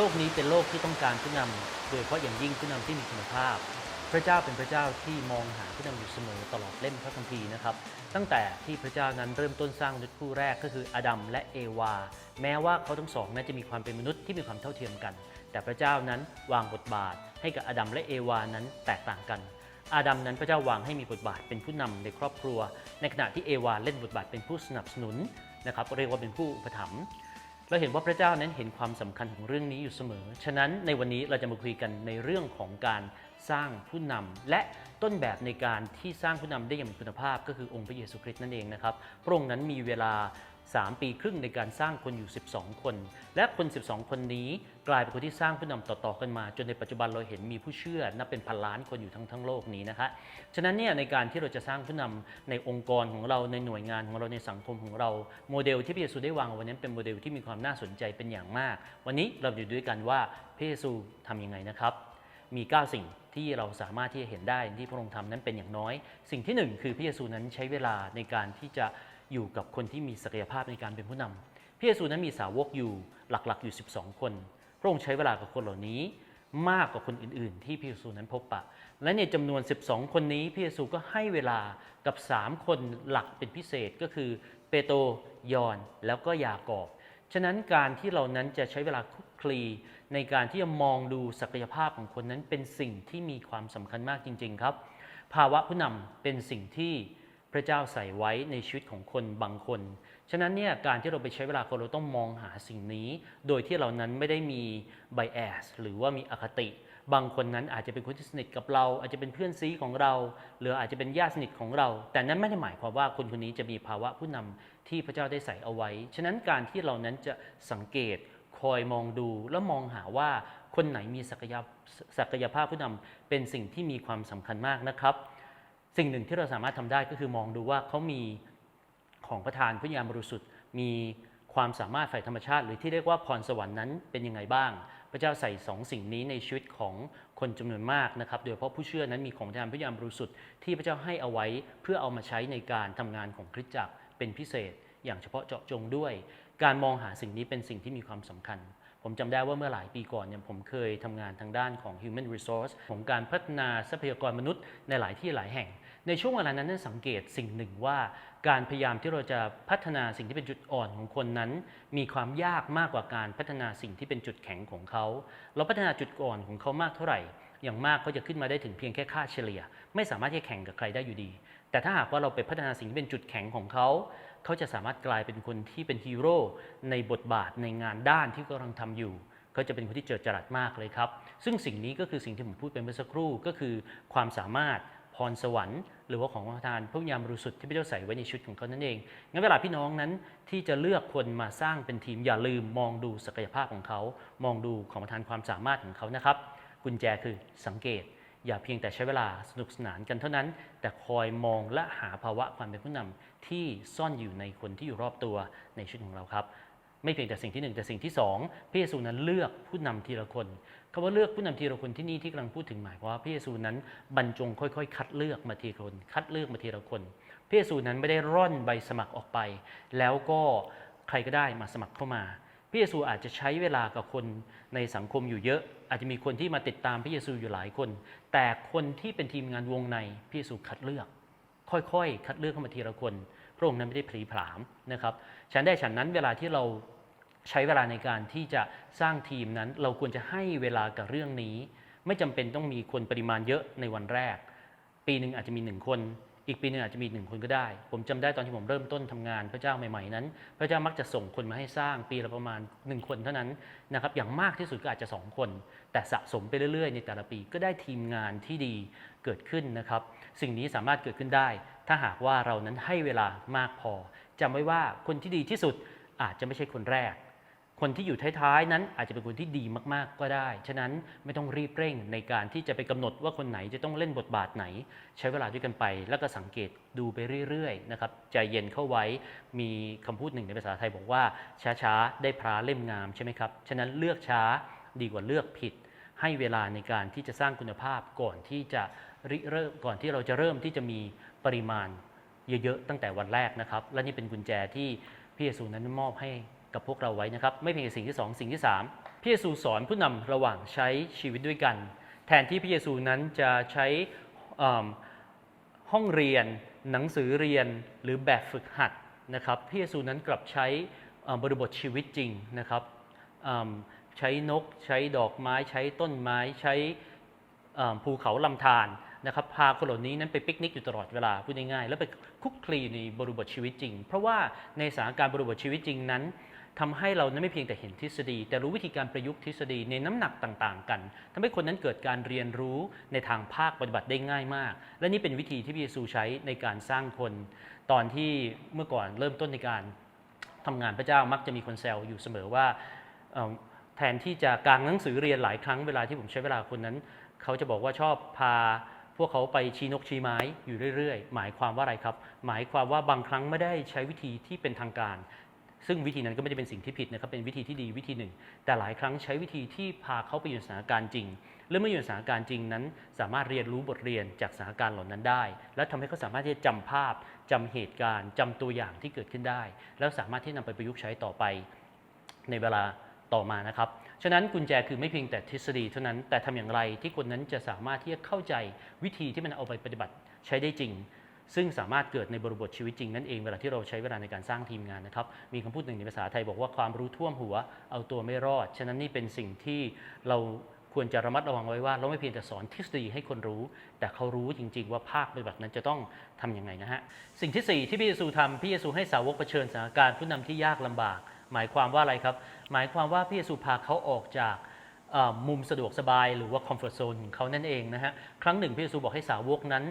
โลกนี้เป็นโลกที่ต้องการผู้นำโดยเฉพาะอย่างยิ่งผู้นำที่มีคุณภาพ พระเจ้าเป็นพระเจ้าที่มองหาผู้นำอยู่เสมอตลอดเล่มพระคัมภีร์นะครับ ตั้งแต่ที่พระเจ้านั้นเริ่มต้นสร้างมนุษย์คู่แรกก็คืออาดัมและเอวา แม้ว่าเขาทั้งสองนั้นจะมีความเป็นมนุษย์ที่มีความเท่าเทียมกัน แต่พระเจ้านั้นวางบทบาท ให้กับอาดัมและเอวานั้นแตกต่างกันอาดัมนั้นพระเจ้าวางให้มีบทบาทเป็นผู้นำในครอบครัว ในขณะที่เอวาเล่นบทบาทเป็นผู้สนับสนุนนะครับเรียกว่าเป็นผู้อุปถัมภ์ เราเห็นว่าพระเจ้านั้นเห็นความสำคัญของเรื่องนี้อยู่เสมอ ฉะนั้นในวันนี้เราจะมาคุยกันในเรื่องของการ สร้างผู้นำและต้นแบบในการที่สร้างผู้นำได้อย่างมีคุณภาพ ก็คือองค์พระเยซูคริสต์นั่นเองนะครับพระองค์นั้นมีเวลา 3 ปีครึ่งในการสร้างคนอยู่ 12 คน และคน 12 คนนี้กลายเป็นคนที่สร้างผู้นำต่อๆกันมา จนในปัจจุบันเราเห็นมีผู้เชื่อนับเป็นพันล้านคนอยู่ทั้งทั้งโลกนี้นะคะฉะนั้นเนี่ยในการที่เราจะสร้างผู้นำในองค์กรของเราในหน่วยงานของเราในสังคมของเราโมเดลที่พระเยซูได้วางไว้นั้นเป็นโมเดลที่มีความน่าสนใจเป็นอย่างมาก วันนี้เราอยู่ด้วยกันว่าพระเยซูทำยังไงนะครับมี 9 สิ่ง ที่เราสามารถที่จะเห็นได้ที่พระองค์ทำนั้นเป็นอย่างน้อย สิ่งที่หนึ่งคือพระเยซูนั้นใช้เวลาในการที่จะอยู่กับคนที่มีศักยภาพในการเป็นผู้นำพระเยซูนั้นมีสาวกอยู่หลักๆอยู่ 12 คน พระองค์ใช้เวลากับคนเหล่านี้มากกว่าคนอื่น ๆ ที่พระเยซูนั้นพบปะ และในจำนวน 12 คนนี้พระเยซูก็ให้เวลากับ 3 คนหลักเป็นพิเศษก็คือเปโตรยอนแล้วก็ยากอบ ฉะนั้นการที่เรานั้นจะใช้เวลาคุกคลีในการที่จะมองดูศักยภาพของคนนั้นเป็นสิ่งที่มีความสำคัญมากจริง ๆ ครับ ภาวะผู้นำเป็นสิ่งที่พระเจ้าใส่ไว้ในชีวิตของคนบางคน ฉะนั้นเนี่ยการที่เราไปใช้เวลาคนเราต้องมองหาสิ่งนี้ โดยที่เรานั้นไม่ได้มีไบแอสหรือว่ามีอคติ บางคนนั้นอาจจะเป็นคนที่สนิทกับเรา อาจจะเป็นเพื่อนซีของเรา หรืออาจจะเป็นญาติสนิทของเรา แต่นั้นไม่ได้หมายความว่าคนคนนี้จะมีภาวะผู้นำที่พระเจ้าได้ใส่เอาไว้ ฉะนั้นการที่เรานั้นจะสังเกตคอยมองดูแล้วมองหาว่าคนไหนมีศักยภศักยภาพผู้นำเป็นสิ่งที่มีความสำคัญมากนะครับ สิ่งหนึ่งที่เราสามารถทำได้ก็คือมองดูว่าเขามีของประทานพระยามบริสุทธิ์มี ความสามารถฝ่ายธรรมชาติ หรือที่เรียกว่าพรสวรรค์นั้นเป็นยังไงบ้าง พระเจ้าใส่สองสิ่งนี้ในชีวิตของคนจำนวนมากนะครับโดยเฉพาะผู้เชื่อนั้นมีของทานพระยามบริสุทธิ์ที่พระเจ้าให้เอาไว้เพื่อเอามาใช้ในการทำงานของคริสตจักรเป็นพิเศษ อย่างเฉพาะเจาะจงด้วย การมองหาสิ่งนี้เป็นสิ่งที่มีความสำคัญผมจำได้ว่าเมื่อหลายปีก่อนเนี่ยผมเคยทำงานทางด้านของ human resource ของการพัฒนาทรัพยากรมนุษย์ในหลายที่หลายแห่ง ในช่วงเวลานั้นนั้นสังเกตสิ่งหนึ่งว่า การพยายามที่เราจะพัฒนาสิ่งที่เป็นจุดอ่อนของคนนั้น มีความยากมากกว่าการพัฒนาสิ่งที่เป็นจุดแข็งของเขา เราพัฒนาจุดอ่อนของเขามากเท่าไหร่ อย่างมากเขาจะขึ้นมาได้ถึงเพียงแค่ค่าเฉลี่ย ไม่สามารถที่จะแข่งกับใครได้อยู่ดี แต่ถ้าหากว่าเราไปพัฒนาสิ่งที่เป็นจุดแข็งของเขาเขาจะสามารถกลายเป็นคนที่เป็นฮีโร่ในบทบาทในงานด้านที่กำลังทำอยู่เขาจะเป็นคนที่เจิดจรัสมากเลยครับ ซึ่งสิ่งนี้ก็คือสิ่งที่ผมพูดไปเมื่อสักครู่ก็คือความสามารถ พรสวรรค์ หรือว่าของประทานพระวิญญาณบริสุทธิ์ที่พระเจ้าใส่ไว้ในชีวิตของเขานั่นเอง งั้นเวลาพี่น้องนั้นที่จะเลือกคนมาสร้างเป็นทีมอย่าลืมมองดูศักยภาพของเขา มองดูของประทานความสามารถของเขานะครับ กุญแจคือสังเกต อย่าเพียงแต่ใช้เวลาสนุกสนานกันเท่านั้น แต่คอยมองและหาภาวะความเป็นผู้นำที่ซ่อนอยู่ในคนที่อยู่รอบตัวในชีวิตของเราครับ ไม่เพียงแต่สิ่งที่หนึ่งแต่สิ่งที่สองพระเยซูนั้นเลือกผู้นำทีละคนคำว่าเลือกผู้นำทีละคนที่นี่ที่กำลังพูดถึงหมายความว่าพระเยซูนั้นบรรจงค่อยๆ คัดเลือกมาทีละคน คัดเลือกมาทีละคนพระเยซูนั้นไม่ได้ร่อนใบสมัครออกไป แล้วก็ใครก็ได้มาสมัครเข้ามาพระเยซูอาจจะใช้เวลากับคนในสังคมอยู่เยอะ อาจจะมีคนที่มาติดตามพระเยซูอยู่หลายคน แต่คนที่เป็นทีมงานวงในพระเยซูคัดเลือก ค่อยๆ คัดเลือกเข้ามาทีละคน พระองค์นั้นไม่ได้ผลีผลามนะครับฉันได้ฉันนั้นเวลาที่เราใช้เวลาในการที่จะสร้างทีมนั้น เราควรจะให้เวลากับเรื่องนี้ ไม่จำเป็นต้องมีคนปริมาณเยอะในวันแรก ปีหนึ่งอาจจะมีหนึ่งคน อีกปีหนึ่งอาจจะมีหนึ่งคนก็ได้ ผมจำได้ตอนที่ผมเริ่มต้นทำงานพระเจ้าใหม่ๆนั้น พระเจ้ามักจะส่งคนมาให้สร้างปีละประมาณหนึ่งคนเท่านั้นนะครับอย่างมากที่สุดก็อาจจะสองคน แต่สะสมไปเรื่อยๆ ในแต่ละปีก็ได้ทีมงานที่ดีเกิดขึ้นนะครับ สิ่งนี้สามารถเกิดขึ้นได้ ถ้าหากว่าเรานั้นให้เวลามากพอจำไว้ว่าคนที่ดีที่สุดอาจจะไม่ใช่คนแรก คนที่อยู่ท้ายๆ นั้นอาจจะเป็นคนที่ดีมากๆก็ได้ ฉะนั้นไม่ต้องรีบเร่งในการที่จะไปกำหนดว่าคนไหนจะต้องเล่นบทบาทไหน ใช้เวลาด้วยกันไป แล้วก็สังเกตดูไปเรื่อยๆนะครับใจเย็นเข้าไว้มีคำพูดหนึ่งในภาษาไทยบอกว่า ช้าๆ ได้พระเล่มงามใช่ไหมครับฉะนั้นเลือกช้าดีกว่าเลือกผิด ให้เวลาในการที่จะสร้างคุณภาพก่อนที่จะ ริเริ่มก่อนที่เราจะเริ่มที่จะมีปริมาณเยอะๆตั้งแต่วันแรกนะครับ และนี่เป็นกุญแจที่พระเยซูนั้นมอบให้กับพวกเราไว้นะครับ ไม่เพียงแต่สิ่งที่สองสิ่งที่สามพระเยซูสอนผู้นำระหว่างใช้ชีวิตด้วยกัน แทนที่พระเยซูนั้นจะใช้ห้องเรียน หนังสือเรียนหรือแบบฝึกหัดนะครับพระเยซูนั้นกลับใช้บริบทชีวิตจริงนะครับใช้นก ใช้ดอกไม้ ใช้ต้นไม้ ใช้ภูเขาลำธาร นะครับพาคนเหล่านี้นั้นไปปิกนิกอยู่ตลอดเวลาพูดง่ายๆแล้วไปคุกคลีอยู่ในบริบทชีวิตจริง เพราะว่าในสถานการณ์บริบทชีวิตจริงนั้นทำให้เรานั้นไม่เพียงแต่เห็นทฤษฎี แต่รู้วิธีการประยุกต์ทฤษฎีในน้ำหนักต่างๆ กันทำให้คนนั้นเกิดการเรียนรู้ในทางภาคปฏิบัติได้ง่ายมาก และนี่เป็นวิธีที่พระเยซูใช้ในการสร้างคน ตอนที่เมื่อก่อนเริ่มต้นในการทำงานพระเจ้ามักจะมีคนแซวอยู่เสมอว่าแทนที่จะกางหนังสือเรียนหลายครั้งเวลาที่ผมใช้เวลาคนนั้น เขาจะบอกว่าชอบพา พวกเขาไปชี้นกชี้ไม้อยู่เรื่อยๆ หมายความว่าอะไรครับ หมายความว่าบางครั้งไม่ได้ใช้วิธีที่เป็นทางการ ซึ่งวิธีนั้นก็ไม่ได้เป็นสิ่งที่ผิดนะครับ เป็นวิธีที่ดีวิธีหนึ่ง แต่หลายครั้งใช้วิธีที่พาเขาไปอยู่ในสถานการณ์จริง และเมื่ออยู่ในสถานการณ์จริงนั้น สามารถเรียนรู้บทเรียนจากสถานการณ์เหล่านั้นได้ และทำให้เขาสามารถที่จะจำภาพจำเหตุการณ์จำตัวอย่างที่เกิดขึ้นได้ แล้วสามารถที่นำไปประยุกต์ใช้ต่อไปในเวลา ต่อมานะครับ ฉะนั้นกุญแจคือไม่เพียงแต่ทฤษฎีเท่านั้น แต่ทำอย่างไรที่คนนั้นจะสามารถที่จะเข้าใจวิธีที่มันเอาไปปฏิบัติใช้ได้จริง ซึ่งสามารถเกิดในบริบทชีวิตจริงนั่นเองเวลาที่เราใช้เวลาในการสร้างทีมงานนะครับ มีคำพูดหนึ่งในภาษาไทยบอกว่าความรู้ท่วมหัวเอาตัวไม่รอด ฉะนั้นนี่เป็นสิ่งที่เราควรจะระมัดระวังไว้ว่า เราไม่เพียงแต่สอนทฤษฎีให้คนรู้ แต่เขารู้จริง ๆ ว่าภาคปฏิบัตินั้นจะต้องทำยังไงนะฮะสิ่งที่สี่ที่พระเยซูทำพระเยซูให้สาวกเผชิญสถานการณ์ผู้นำที่ยากลำบาก หมายความว่าอะไรครับ หมายความว่าพระเยซูพาเขาออกจากมุมสะดวกสบายหรือว่าคอมฟอร์ z โซนของเขานั่นเองนะฮะ ครั้งหนึ่งพระเยซูบอกให้สาวกนั้น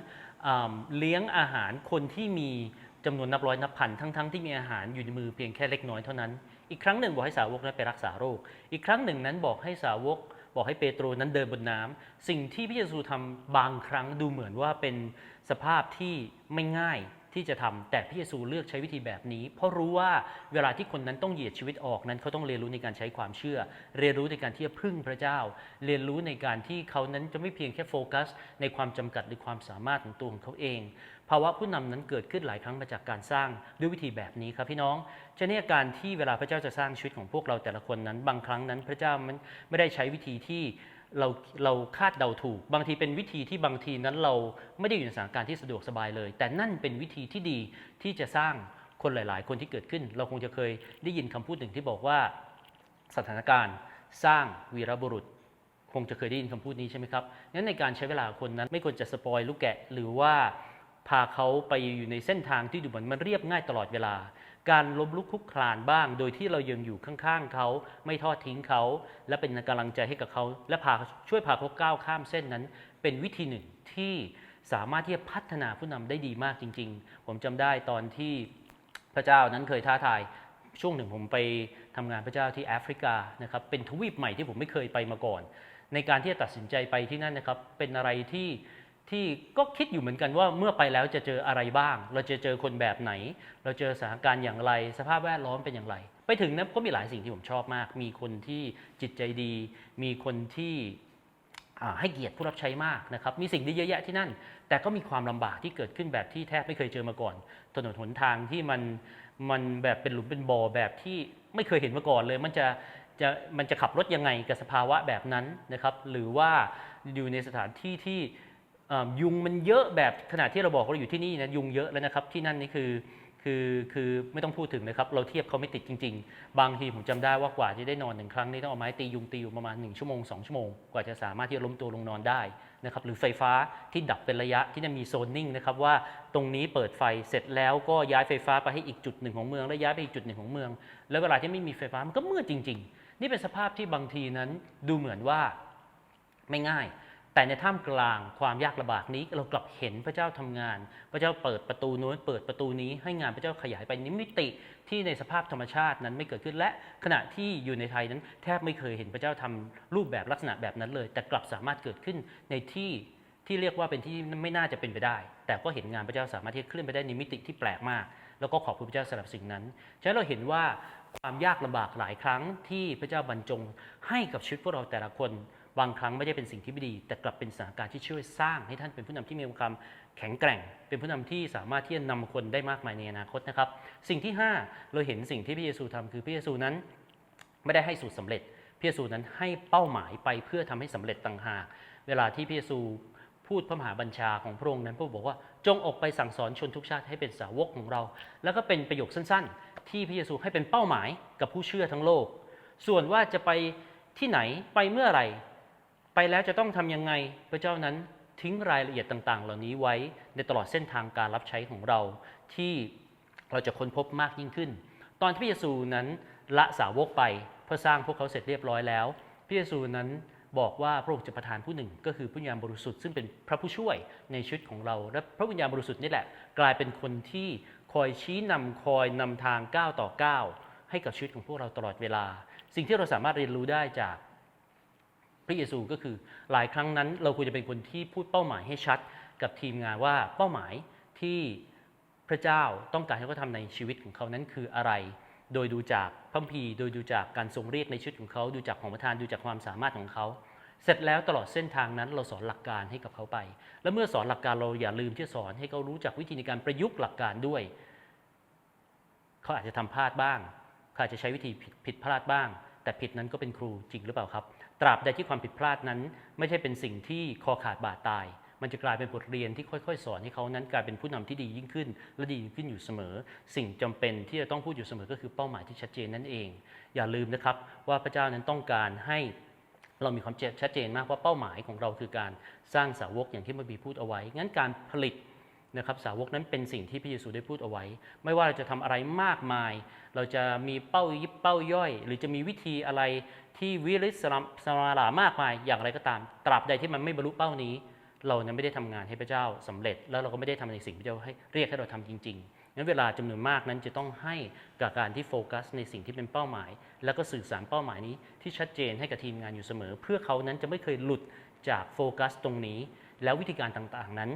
เลี้ยงอาหารคนที่มีจำนวนนับร้อยนับพันทั้งๆที่มีอาหารอยู่ในมือเพียงแค่เล็กน้อยเท่านั้น อีกครั้งหนึ่งบอกให้สาวกนั้นไปรักษาโรค อีกครั้งหนึ่งนั้นบอกให้สาวก บอกให้เปโตรนั้นเดินบนน้ำสิ่งที่พระเยซูทำบางครั้งดูเหมือนว่าเป็นสภาพที่ไม่ง่ายที่จะทำแต่พระเยซูเลือกใช้วิธีแบบนี้ เพราะรู้ว่าเวลาที่คนนั้นต้องเหยียดชีวิตออกนั้นเขาต้องเรียนรู้ในการใช้ความเชื่อ เรียนรู้ในการที่จะพึ่งพระเจ้า เรียนรู้ในการที่เขานั้นจะไม่เพียงแค่โฟกัส ในความจำกัดหรือความสามารถของตัวของเขาเองภาวะผู้นำนั้นเกิดขึ้นหลายครั้งมาจากการสร้างด้วยวิธีแบบนี้ครับพี่น้องฉะนั้นการที่เวลาพระเจ้าจะสร้างชีวิตของพวกเราแต่ละคนนั้น บางครั้งนั้นพระเจ้ามันไม่ได้ใช้วิธีที่ เราเราคาดเดาถูก บางทีเป็นวิธีที่บางทีนั้นเราไม่ได้อยู่ในสถานการณ์ที่สะดวกสบายเลย แต่นั่นเป็นวิธีที่ดีที่จะสร้างคนหลาย ๆ คนที่เกิดขึ้น เราคงจะเคยได้ยินคำพูดหนึ่งที่บอกว่าสถานการณ์สร้างวีรบุรุษ คงจะเคยได้ยินคำพูดนี้ใช่ไหมครับงั้นในการใช้เวลาคนนั้นไม่ควรจะสปอยลูกแกะหรือว่า พาเขาไปอยู่ในเส้นทางที่ดูเหมือนมันเรียบง่ายตลอดเวลา การล้มลุกคลุกคลานบ้าง โดยที่เรายังอยู่ข้างๆเขา ไม่ทอดทิ้งเขา และเป็นกำลังใจให้กับเขา และพาช่วยพาเขาก้าวข้ามเส้นนั้น เป็นวิธีหนึ่งที่สามารถที่จะพัฒนาผู้นำได้ดีมากจริง ๆ ผมจำได้ตอนที่พระเจ้านั้นเคยท้าทายช่วงหนึ่งผมไปทำงานพระเจ้าที่แอฟริกานะครับเป็นทวีปใหม่ที่ผมไม่เคยไปมาก่อน ในการที่จะตัดสินใจไปที่นั่นนะครับเป็นอะไรที่ ที่ก็คิดอยู่เหมือนกันว่าเมื่อไปแล้วจะเจออะไรบ้าง เราจะเจอคนแบบไหน เราเจอสถานการณ์อย่างไร สภาพแวดล้อมเป็นอย่างไร ไปถึงนะก็มีหลายสิ่งที่ผมชอบมาก มีคนที่จิตใจดี มีคนที่ให้เกียรติผู้รับใช้มากนะครับ มีสิ่งที่เยอะแยะที่นั่น แต่ก็มีความลำบากที่เกิดขึ้นแบบที่แทบไม่เคยเจอมาก่อน ถนนหนทางที่มันมันแบบเป็นหลุมเป็นบ่อแบบที่ไม่เคยเห็นมาก่อนเลย มันจะจะมันจะขับรถยังไงกับสภาวะแบบนั้นนะครับ หรือว่าอยู่ในสถานที่ที่ ยุงมันเยอะแบบขนาดที่เราบอกว่าเราอยู่ที่นี่นะยุงเยอะแล้วนะครับที่นั่นนี่คือคือคือไม่ต้องพูดถึงนะครับ เราเทียบเขาไม่ติดจริง ๆ บางทีผมจำได้ว่ากว่าจะได้นอนหนึ่งครั้งนี่ต้องเอาไม้ตียุงตีอยู่ประมาณ 1 ชั่วโมง 2 ชั่วโมง กว่าจะสามารถที่จะล้มตัวลงนอนได้นะครับหรือไฟฟ้าที่ดับเป็นระยะที่จะมีโซนนิ่งนะครับว่าตรงนี้เปิดไฟเสร็จแล้วก็ย้ายไฟฟ้าไปให้อีกจุดหนึ่งของเมือง แล้วย้ายไปอีกจุดหนึ่งของเมือง แล้วเวลาที่ไม่มีไฟฟ้ามันก็มืดจริง ๆ นี่เป็นสภาพที่บางทีนั้นดูเหมือนว่าไม่ง่าย แต่ในท่ามกลางความยากลำบากนี้เรากลับเห็นพระเจ้าทำงาน พระเจ้าเปิดประตูนู้นเปิดประตูนี้ให้งานพระเจ้าขยายไปนิมิติที่ในสภาพธรรมชาตินั้นไม่เกิดขึ้นและขณะที่อยู่ในไทยนั้น แทบไม่เคยเห็นพระเจ้าทำรูปแบบลักษณะแบบนั้นเลย แต่กลับสามารถเกิดขึ้นในที่ที่เรียกว่าเป็นที่ไม่น่าจะเป็นไปได้ แต่ก็เห็นงานพระเจ้าสามารถที่จะเคลื่อนไปได้ในมิติที่แปลกมาก แล้วก็ขอบคุณพระเจ้าสำหรับสิ่งนั้นฉะนั้นเราเห็นว่าความยากลำบากหลายครั้งที่พระเจ้าบรรจงให้กับชีวิตพวกเราแต่ละคน บางครั้งไม่ได้เป็นสิ่งที่ไม่ดี แต่กลับเป็นสถานการณ์ที่ช่วยสร้างให้ท่านเป็นผู้นำที่มีความแข็งแกร่ง เป็นผู้นำที่สามารถที่จะนำคนได้มากมายในอนาคตนะครับ สิ่งที่ 5 เราเห็นสิ่งที่พระเยซูทำคือพระเยซูนั้น ไม่ได้ให้สูตรสำเร็จพระเยซูนั้นให้เป้าหมายไปเพื่อทำให้สำเร็จต่างหากเวลาที่พระเยซูพูดพระมหาบัญชาของพระองค์นั้นพระองค์บอกว่าจงออกไปสั่งสอนชนทุกชาติให้เป็นสาวกของเรา แล้วก็เป็นประโยคสั้นๆ ที่พระเยซูให้เป็นเป้าหมายกับผู้เชื่อทั้งโลก ส่วนว่าจะไปที่ไหนไปเมื่อไหร่ ไปแล้วจะต้องทำยังไงพระเจ้านั้นทิ้งรายละเอียดต่าง ๆ เหล่านี้ไว้ในตลอดเส้นทางการรับใช้ของเรา ที่เราจะค้นพบมากยิ่งขึ้น ตอนที่พระเยซูนั้นละสาวกไปเพื่อสร้างพวกเขาเสร็จเรียบร้อยแล้ว พระเยซูนั้นบอกว่าพระองค์จะประทานผู้หนึ่ง ก็คือพระวิญญาณบริสุทธิ์ซึ่งเป็นพระผู้ช่วยในชีวิตของเรา และพระวิญญาณบริสุทธิ์นี่แหละ กลายเป็นคนที่คอยชี้นำคอยนำทางก้าวต่อก้าวให้กับชีวิตของพวกเราตลอดเวลา สิ่งที่เราสามารถเรียนรู้ได้จาก พระเยซูก็คือหลายครั้งนั้นเราควรจะเป็นคนที่พูดเป้าหมายให้ชัดกับทีมงานว่าเป้าหมายที่พระเจ้าต้องการให้เขาทำในชีวิตของเขานั้นคืออะไร โดยดูจากพัมภีโดยดูจากการทรงเรียกในชีวิตของเขา ดูจากของประทานดูจากความสามารถของเขา เสร็จแล้วตลอดเส้นทางนั้นเราสอนหลักการให้กับเขาไป และเมื่อสอนหลักการเราอย่าลืมที่จะสอนให้เขารู้จักวิธีในการประยุกต์หลักการด้วย เขาอาจจะทำพลาดบ้างเขาอาจจะใช้วิธีผิดพลาดบ้าง แต่ผิดนั้นก็เป็นครูจริงหรือเปล่าครับ ตราบใดที่ความผิดพลาดนั้น ไม่ใช่เป็นสิ่งที่คอขาดบาดตาย มันจะกลายเป็นบทเรียนที่ค่อยๆ สอนให้เขานั้นกลายเป็นผู้นำที่ดียิ่งขึ้น และดียิ่งขึ้นอยู่เสมอ สิ่งจำเป็นที่จะต้องพูดอยู่เสมอก็คือเป้าหมายที่ชัดเจนนั่นเอง อย่าลืมนะครับว่าพระเจ้านั้นต้องการให้เรามีความชัดเจนมากว่าเป้าหมายของเราคือการสร้างสาวกอย่างที่มบีพูดเอาไว้ งั้นการผลิต นะครับสาวกนั้นเป็นสิ่งที่พระเยซูได้พูดเอาไว้ ไม่ว่าเราจะทำอะไรมากมาย เราจะมีเป้ายิบเป้าย่อย หรือจะมีวิธีอะไรที่วิริศสลัมสมาลามากมายอย่างไรก็ตาม ตราบใดที่มันไม่บรรลุเป้านี้ เรานั้นไม่ได้ทำงานให้พระเจ้าสำเร็จ แล้วเราก็ไม่ได้ทำในสิ่งที่พระเจ้าให้เรียกให้เราทำจริงๆงั้นเวลาจำนวนมากนั้นจะต้องให้กับการที่โฟกัสในสิ่งที่เป็นเป้าหมาย แล้วก็สื่อสารเป้าหมายนี้ที่ชัดเจนให้กับทีมงานอยู่เสมอ เพื่อเขานั้นจะไม่เคยหลุดจากโฟกัสตรงนี้ แล้ววิธีการต่างๆนั้น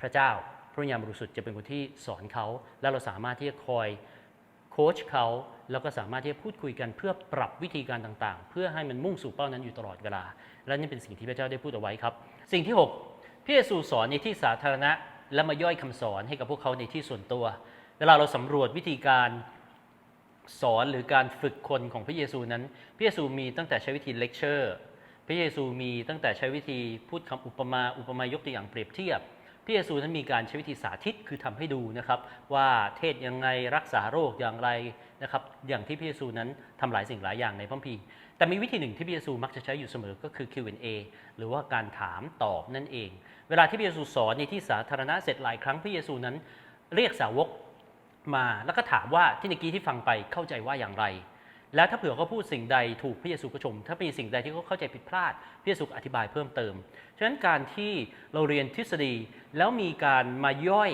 พระเจ้า พระวิญญาณบริสุทธิ์จะเป็นคนที่สอนเขา และเราสามารถที่จะคอยโค้ชเขาแล้วก็สามารถที่จะพูดคุยกันเพื่อปรับวิธีการต่างๆ เพื่อให้มันมุ่งสู่เป้านั้นอยู่ตลอดเวลา และนี่เป็นสิ่งที่พระเจ้าได้พูดเอาไว้ครับ สิ่งที่ 6 พระเยซูสอนในที่สาธารณะ และมาย่อยคำสอนให้กับพวกเขาในที่ส่วนตัว เวลาเราสำรวจวิธีการสอนหรือการฝึกคนของพระเยซูนั้น พระเยซูมีตั้งแต่ใช้วิธีเลคเชอร์ พระเยซูมีตั้งแต่ใช้วิธีพูดคำอุปมา อุปมายกตัวอย่างเปรียบเทียบ ระเยซูนั้นมีการใช้วิธีสาธิตคือทำให้ดูนะครับว่าเทศยังไงรักษาโรคอย่างไรนะครับอย่างที่พระเยซูนั้นทำหลายสิ่งหลายอย่างในพระคัมภีร์แต่มีวิธีหนึ่งที่พระเยซูมักจะใช้อยู่เสมอก็คือ Q&A หรือว่าการถามตอบนั่นเอง เวลาที่พระเยซูสอนในที่สาธารณะเสร็จหลายครั้งพระเยซูนั้นเรียกสาวกมาแล้วก็ถามว่าที่เมื่อกี้ที่ฟังไปเข้าใจว่าอย่างไร แล้วถ้าเผื่อเขาพูดสิ่งใดถูกพระเยซูก็ชม ถ้ามีสิ่งใดที่เขาเข้าใจผิดพลาดพระเยซูอธิบายเพิ่มเติม ฉะนั้นการที่เราเรียนทฤษฎีแล้วมีการมาย่อย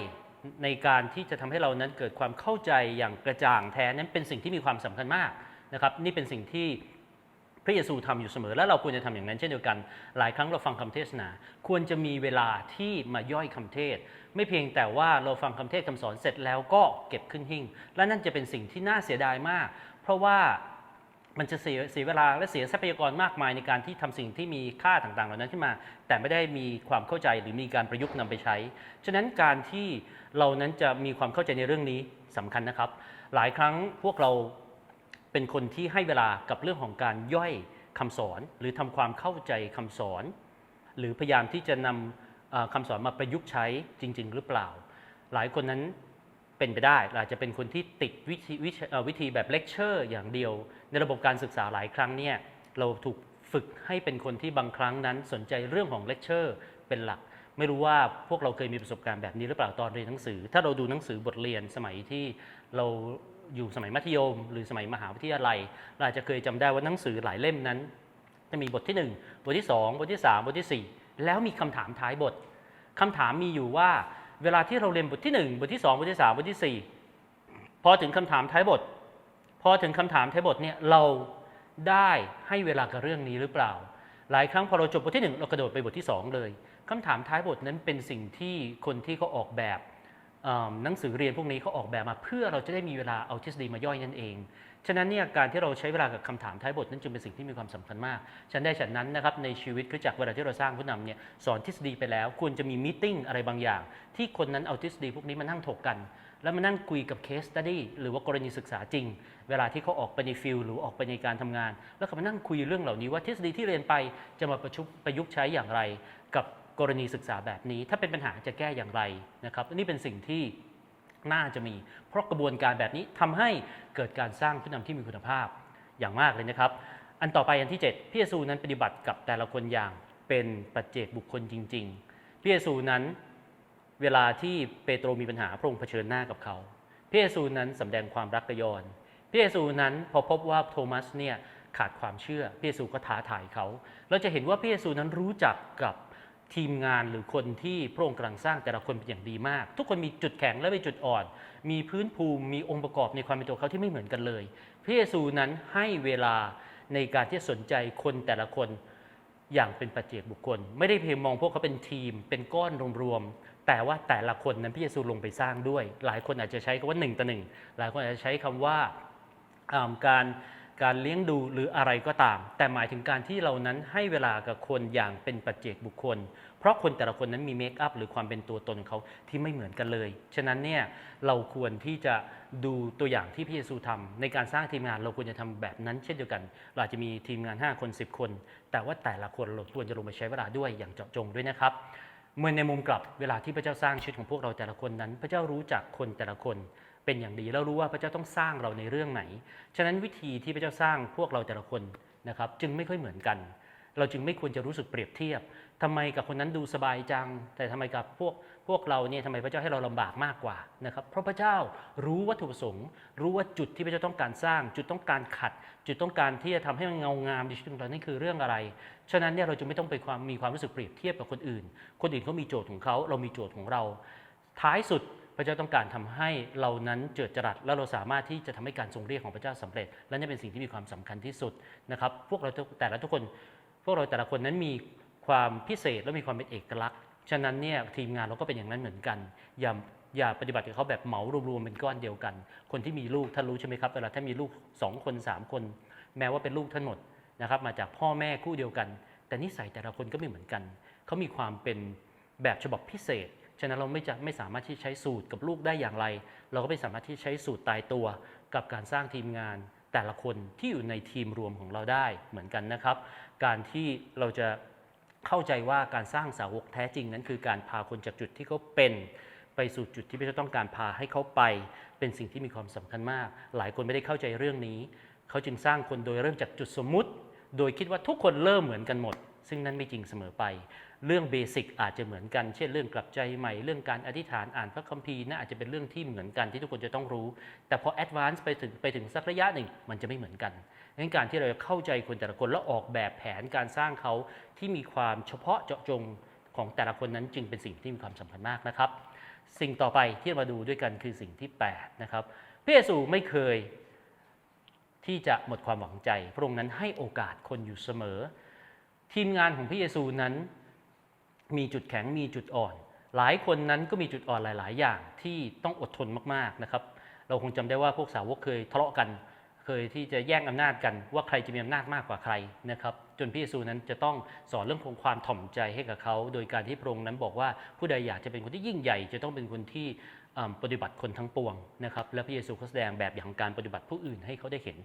ในการที่จะทำให้เรานั้นเกิดความเข้าใจอย่างกระจ่างแท้นั้นเป็นสิ่งที่มีความสำคัญมากนะครับ นี่เป็นสิ่งที่พระเยซูทำอยู่เสมอ และเราควรจะทำอย่างนั้นเช่นเดียวกัน หลายครั้งเราฟังคำเทศนา ควรจะมีเวลาที่มาย่อยคำเทศ ไม่เพียงแต่ว่าเราฟังคำเทศคำสอนเสร็จแล้วก็เก็บขึ้นหิ้งและนั่นจะเป็นสิ่งที่น่าเสียดายมาก เพราะว่ามันจะเสียเสียเวลาและเสียทรัพยากรมากมายในการที่ทำสิ่งที่มีค่าต่างๆ เหล่านั้นขึ้นมา แต่ไม่ได้มีความเข้าใจหรือมีการประยุกต์นำไปใช้ ฉะนั้นการที่เรานั้นจะมีความเข้าใจในเรื่องนี้สำคัญนะครับ หลายครั้งพวกเราเป็นคนที่ให้เวลากับเรื่องของการย่อยคำสอน หรือทำความเข้าใจคำสอน หรือพยายามที่จะนำเอ่อคำสอนมาประยุกต์ใช้จริง ๆ หรือเปล่า หลายคนนั้น เป็นไปได้อาจจะเป็นคนที่ติดวิธีวิชเอ่อวิธีแบบเลคเชอร์อย่างเดียว ในระบบการศึกษาหลายครั้งเนี่ยเราถูกฝึกให้เป็นคนที่บางครั้งนั้นสนใจเรื่องของเลคเชอร์เป็นหลัก ไม่รู้ว่าพวกเราเคยมีประสบการณ์แบบนี้หรือเปล่าตอนเรียนหนังสือ ถ้าเราดูหนังสือบทเรียนสมัยที่เราอยู่สมัยมัธยม หรือสมัยมหาวิทยาลัย เราอาจจะเคยจำได้ว่าหนังสือหลายเล่มนั้น จะมีบทที่ 1 บทที่ 2 บทที่ 3 บทที่ 4 แล้วมีคำถามท้ายบทคำถามมีอยู่ว่า เวลาที่เราเรียนบทที่ 1 บทที่ 2 บทที่ 3 บทที่ 4 พอถึงคำถามท้ายบท พอถึงคำถามท้ายบทเนี่ยเราได้ให้เวลากับเรื่องนี้หรือเปล่า หลายครั้งพอเราจบบทที่ 1 เรากระโดดไปบทที่ 2 เลยคำถามท้ายบทนั้นเป็นสิ่งที่คนที่เขาออกแบบ หนังสือเรียนพวกนี้เขาออกแบบมาเพื่อเราจะได้มีเวลาเอาทฤษฎีมาย่อยนั่นเอง ฉะนั้นเนี่ยการที่เราใช้เวลากับคำถามท้ายบทนั้นจึงเป็นสิ่งที่มีความสำคัญมาก ฉันได้ฉันนั้นนะครับในชีวิตคือจากเวลาที่เราสร้างผู้นำเนี่ยสอนทฤษฎีไปแล้ว ควรจะมีมตติ팅อะไรบางอย่าง ที่คนนั้นเอาทฤษฎีพวกนี้มานั่งถกกัน แล้วมานั่งคุยกับเคสตัดดี้หรือว่ากรณีศึกษาจริง เวลาที่เขาออกไปในฟิลหรือออกไปในการทำงาน แล้วก็มานั่งคุยเรื่องเหล่านี้ว่าทฤษฎีที่เรียนไปจะมาประชุประยุกต์ใช้อย่างไร กับ กรณีศึกษาแบบนี้ ถ้าเป็นปัญหาจะแก้อย่างไรนะครับนี่เป็นสิ่งที่น่าจะมี เพราะกระบวนการแบบนี้ทำให้เกิดการสร้างผู้นำที่มีคุณภาพอย่างมากเลยนะครับ อันต่อไปอันที่ 7พี่เยซูนั้นปฏิบัติกับแต่ละคนอย่างเป็นปัจเจกบุคคลจริงๆพี่เยซูนั้นเวลาที่เปโตรมีปัญหาพระองค์เผชิญหน้ากับเขาพี่เยซูนั้นสำแดงความรักกระยอนพี่เยซูนั้นพอพบว่าโทมัสเนี่ยขาดความเชื่อพี่เยซูก็ท้าทายเขา เราจะเห็นว่าพี่เยซูนั้นรู้จักกับ ทีมงานหรือคนที่พระองค์กำลังสร้างแต่ละคนเป็นอย่างดีมาก ทุกคนมีจุดแข็งและมีจุดอ่อน มีพื้นภูมิมีองค์ประกอบในความเป็นตัวเขาที่ไม่เหมือนกันเลย พระเยซูนั้นให้เวลาในการที่สนใจคนแต่ละคนอย่างเป็นปัจเจกบุคคล ไม่ได้เพียงมองพวกเขาเป็นทีม เป็นก้อนรวมๆแต่ว่าแต่ละคนนั้นพระเยซูลงไปสร้างด้วย หลายคนอาจจะใช้คำว่าหนึ่งต่อหนึ่งหลายคนอาจจะใช้คำว่าอ่าการ การเลี้ยงดูหรืออะไรก็ตาม แต่หมายถึงการที่เรานั้นให้เวลากับคนอย่างเป็นปัจเจกบุคคล เพราะคนแต่ละคนนั้นมีเมคอัพหรือความเป็นตัวตนของเขาที่ไม่เหมือนกันเลย ฉะนั้นเนี่ยเราควรที่จะดูตัวอย่างที่พระเยซูทำในการสร้างทีมงานเราควรจะทำแบบนั้น เช่นเดียวกัน เราอาจจะมีทีมงาน 5 คน 10 คน แต่ว่าแต่ละคนเราควรจะลงไปใช้เวลาด้วยอย่างเจาะจงด้วยนะครับเมื่อในมุมกลับเวลาที่พระเจ้าสร้างชีวิตของพวกเราแต่ละคนนั้น พระเจ้ารู้จักคนแต่ละคน เป็นอย่างดีแล้วรู้ว่าพระเจ้าต้องสร้างเราในเรื่องไหน ฉะนั้นวิธีที่พระเจ้าสร้างพวกเราแต่ละคนนะครับจึงไม่ค่อยเหมือนกัน เราจึงไม่ควรจะรู้สึกเปรียบเทียบทำไมกับคนนั้นดูสบายจัง แต่ทำไมกับพวกพวกเราเนี่ยทำไมพระเจ้าให้เราลำบากมากกว่านะครับเพราะพระเจ้ารู้วัตถุประสงค์ รู้ว่าจุดที่พระเจ้าต้องการสร้าง จุดต้องการขัด จุดต้องการที่จะทำให้มันเงางามในชีวิตของเรานี่คือเรื่องอะไร ฉะนั้นเนี่ยเราจะไม่ต้องไปความมีความรู้สึกเปรียบเทียบกับคนอื่น คนอื่นเขามีโจทย์ของเขาเรามีโจทย์ของเรา ท้ายสุด พระเจ้าต้องการทำให้เรานั้นเจิดจรัสและเราสามารถที่จะทำให้การทรงเรียกของพระเจ้าสำเร็จ และนี่เป็นสิ่งที่มีความสำคัญที่สุดนะครับ พวกเราแต่ละทุกคน พวกเราแต่ละคนนั้นมีความพิเศษและมีความเป็นเอกลักษณ์ ฉะนั้นเนี่ยทีมงานเราก็เป็นอย่างนั้นเหมือนกัน อย่าอย่าปฏิบัติกับเขาแบบเหมารวมๆเป็นก้อนเดียวกัน คนที่มีลูกท่านรู้ใช่ไหมครับเวลาถ้ามีลูก 2 คน 3 คน แม้ว่าเป็นลูกท่านหมดนะครับมาจากพ่อแม่คู่เดียวกัน แต่นิสัยแต่ละคนก็ไม่เหมือนกัน เขามีความเป็นแบบฉบับพิเศษ ฉะนั้นเราไม่จะไม่สามารถที่ใช้สูตรกับลูกได้อย่างไร เราก็ไม่สามารถที่ใช้สูตรตายตัวกับการสร้างทีมงานแต่ละคนที่อยู่ในทีมรวมของเราได้เหมือนกันนะครับ การที่เราจะเข้าใจว่าการสร้างสาวกแท้จริงนั้น คือการพาคนจากจุดที่เขาเป็นไปสู่จุดที่พระเจ้าต้องการพาให้เขาไป เป็นสิ่งที่มีความสำคัญมาก หลายคนไม่ได้เข้าใจเรื่องนี้ เขาจึงสร้างคนโดยเริ่มจากจุดสมมุติ โดยคิดว่าทุกคนเริ่มเหมือนกันหมด ซึ่งนั้นไม่จริงเสมอไป เรื่องเบสิกอาจจะเหมือนกัน เช่นเรื่องกลับใจใหม่ เรื่องการอธิษฐานอ่านพระคัมภีร์น่าอาจจะเป็นเรื่องที่เหมือนกันที่ทุกคนจะต้องรู้ แต่พอแอดวานซ์ไปถึงไปถึงสักระยะหนึ่ง มันจะไม่เหมือนกันดังนั้นการที่เราจะเข้าใจคนแต่ละคนแล้วออกแบบแผนการสร้างเขาที่มีความเฉพาะเจาะจงของแต่ละคนนั้นจึงเป็นสิ่งที่มีความสำคัญมากนะครับ สิ่งต่อไปที่มาดูด้วยกันคือสิ่งที่8นะครับพระเยซูไม่เคยที่จะหมดความหวังใจ พระองค์นั้นให้โอกาสคนอยู่เสมอ ทีมงานของพระเยซูนั้น มีจุดแข็งมีจุดอ่อน หลายคนนั้นก็มีจุดอ่อนหลาย ๆ อย่างที่ต้องอดทนมาก ๆ นะครับ เราคงจำได้ว่าพวกสาวกเคยทะเลาะกัน เคยที่จะแย่งอำนาจกันว่าใครจะมีอำนาจมากกว่าใครนะครับจนพระเยซูนั้นจะต้องสอนเรื่องของความถ่อมใจให้กับเขา โดยการที่พระองค์นั้นบอกว่าผู้ใดอยากจะเป็นคนที่ยิ่งใหญ่ จะต้องเป็นคนที่ ปฏิบัติคนทั้งปวงนะครับและพระเยซูก็แสดงแบบอย่างการปฏิบัติผู้อื่นให้เขาได้เห็น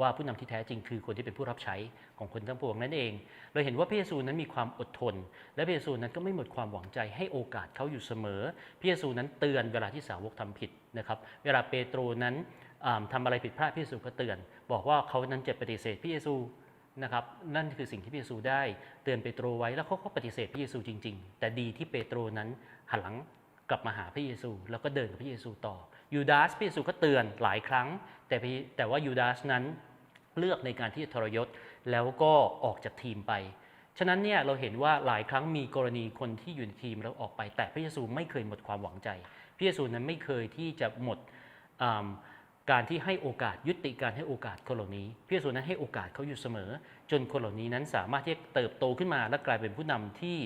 ว่าผู้นำที่แท้จริงคือคนที่เป็นผู้รับใช้ของคนทั้งปวงนั่นเอง เราเห็นว่าพระเยซูนั้นมีความอดทน และพระเยซูนั้นก็ไม่หมดความหวังใจให้โอกาสเขาอยู่เสมอ พระเยซูนั้นเตือนเวลาที่สาวกทำผิดนะครับเวลาเปโตรนั้นอ่าทำอะไรผิดพลาดพระเยซูก็เตือน บอกว่าเขานั้นจะปฏิเสธพระเยซูนะครับนั่นคือสิ่งที่พระเยซูได้เตือนเปโตรไว้แล้วเขาก็ปฏิเสธพระเยซูจริง ๆ แต่ดีที่เปโตรนั้นหันหลัง กลับมาหาพระเยซู แล้วก็เดินกับพระเยซูต่อยูดาสพระเยซูก็เตือนหลายครั้ง แต่แต่ว่ายูดาสนั้นเลือกในการที่จะทรยศแล้วก็ออกจากทีมไป ฉะนั้นเนี่ยเราเห็นว่าหลายครั้งมีกรณีคนที่อยู่ในทีมแล้วออกไป แต่พระเยซูไม่เคยหมดความหวังใจ พระเยซูนั้นไม่เคยที่จะหมดการที่ให้โอกาสยุติการให้โอกาสคนเหล่านี้พระเยซูนั้นให้โอกาสเขาอยู่เสมอ จนคนเหล่านี้นั้นสามารถที่จะเติบโตขึ้นมาและกลายเป็นผู้นำที่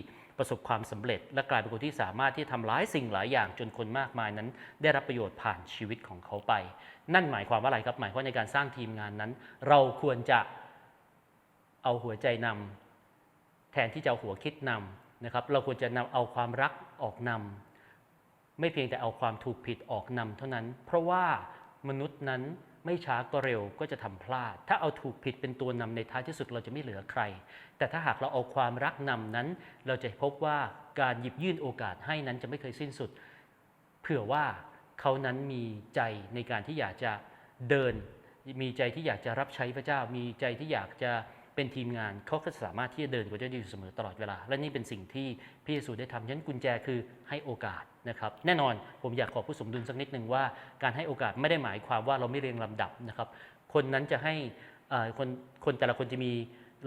ประสบความสำเร็จ และกลายเป็นคนที่สามารถที่ทำหลายสิ่งหลายอย่างจนคนมากมายนั้น ได้รับประโยชน์ผ่านชีวิตของเขาไป นั่นหมายความว่าอะไรครับหมายความในการสร้างทีมงานนั้น เราควรจะเอาหัวใจนำแทนที่จะเอาหัวคิดนำนะครับ เราควรจะนำเอาความรักออกนำไม่เพียงแต่เอาความถูกผิดออกนำเท่านั้น เพราะว่ามนุษย์นั้น ไม่ช้าก็เร็วก็จะทำพลาด ถ้าเอาถูกผิดเป็นตัวนำในท้ายที่สุดเราจะไม่เหลือใคร แต่ถ้าหากเราเอาความรักนำนั้น เราจะพบว่าการหยิบยื่นโอกาสให้นั้นจะไม่เคยสิ้นสุด เผื่อว่าเขานั้นมีใจในการที่อยากจะเดิน มีใจที่อยากจะรับใช้พระเจ้า มีใจที่อยากจะ เป็นทีมงานเขาก็สามารถที่จะเดินกับพระเจ้าอยู่เสมอตลอดเวลา และนี่เป็นสิ่งที่พระเยซูได้ทำฉะนั้นกุญแจคือให้โอกาสนะครับแน่นอนผมอยากขอผู้สมดุลสักนิดหนึ่งว่า การให้โอกาสไม่ได้หมายความว่าเราไม่เรียงลำดับนะครับคนนั้นจะให้คนคนแต่ละคนจะมี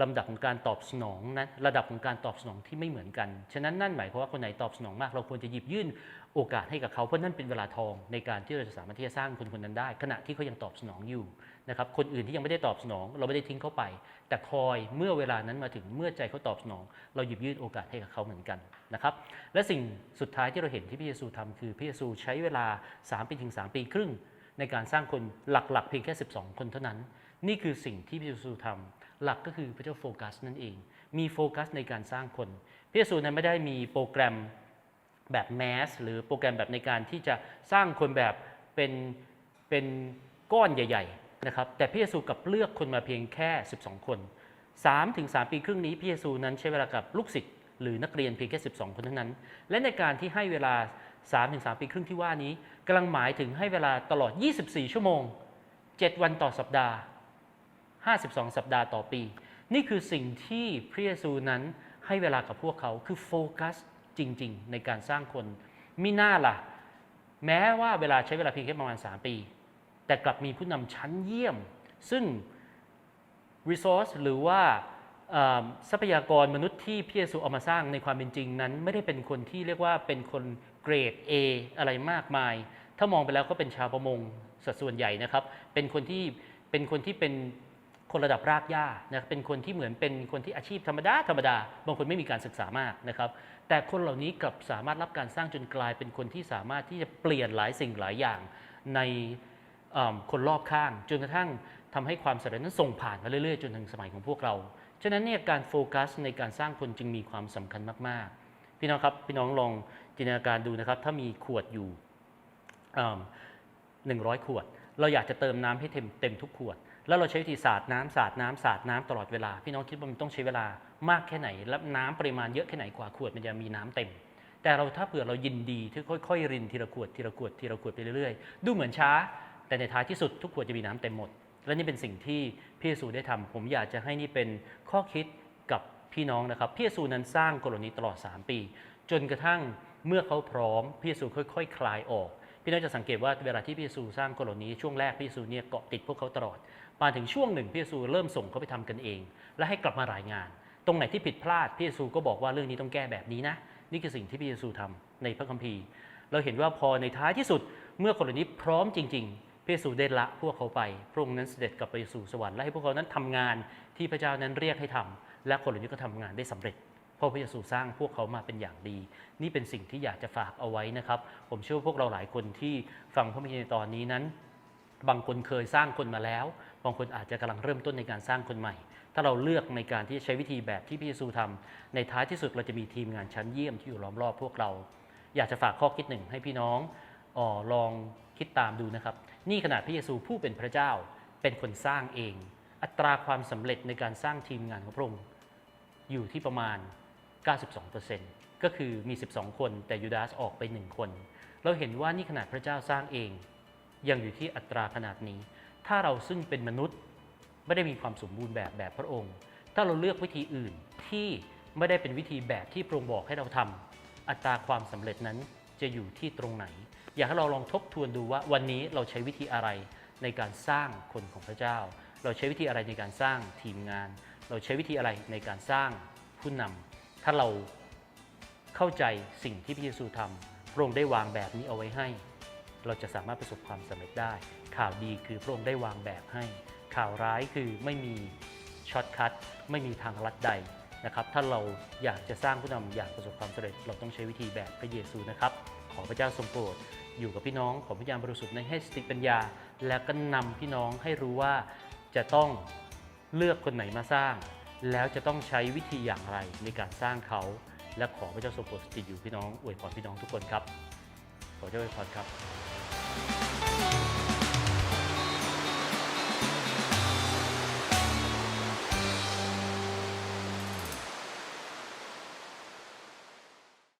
ลำดับของการตอบสนองนะระดับของการตอบสนองที่ไม่เหมือนกัน ฉะนั้นนั่นหมายความว่าคนไหนตอบสนองมาก เราควรจะหยิบยื่นโอกาสให้กับเขาเพราะนั่นเป็นเวลาทองในการที่เราจะสามารถที่จะสร้างคนคนนั้นได้ ขณะที่เขายังตอบสนองอยู่นะครับคนอื่นที่ยังไม่ได้ตอบสนอง เราไม่ได้ทิ้งเขาไป แต่คอยเมื่อเวลานั้นมาถึงเมื่อใจเขาตอบสนอง เราหยิบยื่นโอกาสให้กับเขาเหมือนกันนะครับและสิ่งสุดท้ายที่เราเห็นที่พระเยซูทำคือพระเยซูใช้เวลา 3 ปีถึง 3 ปีครึ่ง ในการสร้างคนหลักๆ เพียงแค่ 12 คนเท่านั้น นี่คือสิ่งที่พระเยซูทำ หลักก็คือพระเจ้าโฟกัสนั่นเอง มีโฟกัสในการสร้างคนพระเยซูนั้นไม่ได้มีโปรแกรมแบบแมสหรือโปรแกรมแบบในการที่จะสร้างคนแบบเป็นเป็นก้อนใหญ่ ๆนะครับ แต่พระเยซูกลับเลือกคนมาเพียงแค่ 12 คน3ถึง3ปีครึ่งนี้พระเยซูนั้นใช้เวลากับลูกศิษย์หรือนักเรียนเพียงแค่ 12 คนเท่านั้น และในการที่ให้เวลา3-3ปีครึ่งที่ว่านี้กำลังหมายถึงให้เวลาตลอด 24 ชั่วโมง 7 วันต่อสัปดาห์ 52 สัปดาห์ต่อปี นี่คือสิ่งที่พระเยซูนั้นให้เวลากับพวกเขาคือโฟกัสจริง ๆ ในการสร้างคนมิน่าล่ะ แม้ว่าเวลาใช้เวลาเพียงแค่ประมาณ 3 ปี แต่กลับมีผู้นำชั้นเยี่ยม ซึ่ง resource หรือว่าทรัพยากรมนุษย์ที่พระเยซูเอามาสร้างในความเป็นจริงนั้น ไม่ได้เป็นคนที่เรียกว่าเป็นคนเกรด A อะไรมากมาย ถ้ามองไปแล้วก็เป็นชาวประมงสัดส่วนใหญ่นะครับ เป็นคนที่เป็นคนที่เป็น คนระดับรากหญ้านะครับเป็นคนที่เหมือนเป็นคนที่อาชีพธรรมดาธรรมดา บางคนไม่มีการศึกษามากนะครับ แต่คนเหล่านี้กลับสามารถรับการสร้างจนกลายเป็นคนที่สามารถที่จะเปลี่ยนหลายสิ่งหลายอย่างในคนรอบข้าง จนกระทั่งทำให้ความสำเร็จนั้นส่งผ่านมาเรื่อยๆ จนถึงสมัยของพวกเรา ฉะนั้นเนี่ยการโฟกัสในการสร้างคนจึงมีความสำคัญมากๆ พี่น้องครับพี่น้องลองจินตนาการดูนะครับ ถ้ามีขวดอยู่หนึ่งร้อยขวด เราอยากจะเติมน้ำให้เต็มเต็มทุกขวด แล้วเราใช้วิธีสาดน้ำสาดน้ำสาดน้ำตลอดเวลา พี่น้องคิดว่ามันต้องใช้เวลามากแค่ไหน และน้ำปริมาณเยอะแค่ไหนกว่าขวดมันจะมีน้ำเต็ม แต่เราถ้าเผื่อเรายินดีที่ค่อยๆ รินทีละขวดทีละขวดทีละขวดไปเรื่อยๆ ดูเหมือนช้า แต่ในท้ายที่สุดทุกขวดจะมีน้ำเต็มหมด และนี่เป็นสิ่งที่พี่เยซูได้ทำผมอยากจะให้นี่เป็นข้อคิดกับพี่น้องนะครับพี่เยซูนั้นสร้างกลนีตลอด 3 ปี จนกระทั่งเมื่อเขาพร้อมพี่เยซูค่อย ๆ คลายออกพี่น้องจะสังเกตว่าเวลาที่พี่เยซูสร้างกลนีช่วงแรกพี่เยซูเนี่ยเกาะติดพวกเขาตลอด มาถึงช่วงหนึ่งพี่เยซูเริ่มส่งเขาไปทำกันเอง และให้กลับมารายงาน ตรงไหนที่ผิดพลาดพี่เยซูก็บอกว่าเรื่องนี้ต้องแก้แบบนี้นะนี่คือสิ่งที่พี่เยซูทำในพระคัมภีร์ เราเห็นว่าพอในท้ายที่สุดเมื่อคนเหล่านี้พร้อมจริง ๆพระเยซูได้ละพวกเขาไปพระองค์นั้นเสด็จกลับไปสู่สวรรค์และให้พวกเขานั้นทำงานที่พระเจ้านั้นเรียกให้ทำและคนเหล่านี้ก็ทำงานได้สำเร็จเพราะพระเยซูสร้างพวกเขามาเป็นอย่างดี นี่เป็นสิ่งที่อยากจะฝากเอาไว้นะครับ ผมเชื่อพวกเราหลายคนที่ฟังพระคัมภีร์ในตอนนี้นั้น บางคนเคยสร้างคนมาแล้ว บางคนอาจจะกำลังเริ่มต้นในการสร้างคนใหม่ ถ้าเราเลือกในการที่ใช้วิธีแบบที่พระเยซูทำในท้ายที่สุดเราจะมีทีมงานชั้นเยี่ยมที่อยู่ล้อมรอบพวกเรา อยากจะฝากข้อคิดหนึ่งให้พี่น้องออลองคิดตามดูนะครับ นี่ขนาดพระเยซูผู้เป็นพระเจ้าเป็นคนสร้างเอง อัตราความสำเร็จในการสร้างทีมงานของพระองค์อยู่ที่ประมาณ 92%ก็คือมี 12 คนแต่ยูดาสออกไป 1 คน เราเห็นว่านี่ขนาดพระเจ้าสร้างเอง ยังอยู่ที่อัตราขนาดนี้ ถ้าเราซึ่งเป็นมนุษย์ไม่ได้มีความสมบูรณ์แบบแบบพระองค์ ถ้าเราเลือกวิธีอื่นที่ไม่ได้เป็นวิธีแบบที่พระองค์บอกให้เราทำอัตราความสำเร็จนั้นจะอยู่ที่ตรงไหน อยากให้เราลองทบทวนดูว่าวันนี้เราใช้วิธีอะไรในการสร้างคนของพระเจ้า เราใช้วิธีอะไรในการสร้างทีมงาน เราใช้วิธีอะไรในการสร้างผู้นำถ้าเราเข้าใจสิ่งที่พระเยซูทำพระองค์ได้วางแบบนี้เอาไว้ให้ เราจะสามารถประสบความสำเร็จได้ ข่าวดีคือพระองค์ได้วางแบบให้ ข่าวร้ายคือไม่มีช็อตคัทไม่มีทางลัดใดนะครับ ถ้าเราอยากจะสร้างผู้นำอยากประสบความสำเร็จ เราต้องใช้วิธีแบบพระเยซูนะครับ ขอพระเจ้าทรงโปรด อยู่กับพี่น้องของพระยานบริสุทธิ์ในให้สติปัญญา และก็นำพี่น้องให้รู้ว่าจะต้องเลือกคนไหนมาสร้าง แล้วจะต้องใช้วิธีอย่างไรในการสร้างเขา และขอพระเจ้าทรงโปรดสถิตอยู่พี่น้องอวยพรพี่น้องทุกคนครับขอเจ้าอวยพรครับ あ!